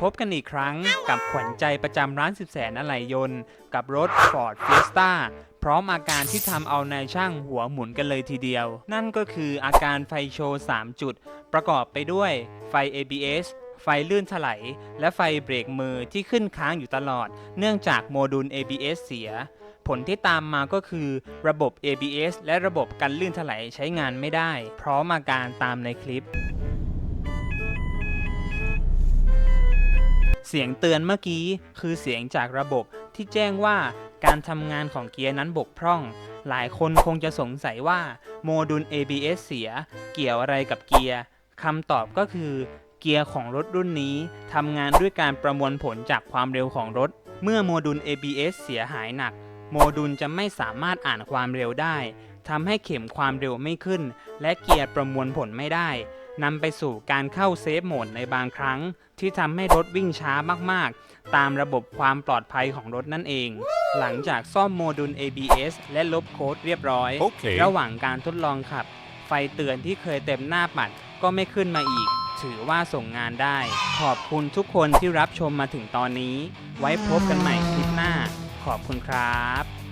พบกันอีกครั้งกับขวัญใจประจำร้านสิบแสนอะไหล่ยนต์ กับรถ Ford Fiesta พร้อมอาการที่ทำเอานายช่างหัวหมุนกันเลยทีเดียว นั่นก็คืออาการไฟโชว์ 3 จุด ประกอบไปด้วยไฟ ABS ไฟลื่นถลายและไฟเบรกมือที่ขึ้นค้างอยู่ตลอด เนื่องจากโมดูล ABS เสีย ผลที่ตามมาก็คือ ระบบ ABS และระบบกันลื่นถลายใช้งานไม่ได้ พร้อมอาการตามในคลิป เสียงเตือนเมื่อกี้คือเสียงจากระบบที่แจ้งว่าการทำงานของเกียร์นั้นบกพร่อง หลายคนคงจะสงสัยว่าโมดูล ABS เสียเกี่ยวอะไรกับเกียร์คำตอบก็คือ เกียร์ของรถรุ่นนี้ทำงานด้วยการประมวลผลจากความเร็วของรถ เมื่อโมดูล ABS เสียหายหนัก โมดูลจะไม่สามารถอ่านความเร็วได้ทำให้เข็มความเร็วไม่ขึ้น และเกียร์ประมวลผลไม่ได้ นำไปสู่การเข้าเซฟโหมดในบางครั้ง ที่ทำให้รถวิ่งช้ามากๆ ตามระบบความปลอดภัยของรถนั่นเอง หลังจากซ่อมโมดูล ABS และลบโค้ดเรียบร้อย Okay. ระหว่างการทดลองขับ ไฟเตือนที่เคยเต็มหน้าปัดก็ไม่ขึ้นมาอีก ถือว่าส่งงานได้ ขอบคุณทุกคนที่รับชมมาถึงตอนนี้ ไว้พบกันใหม่คลิปหน้า ขอบคุณครับ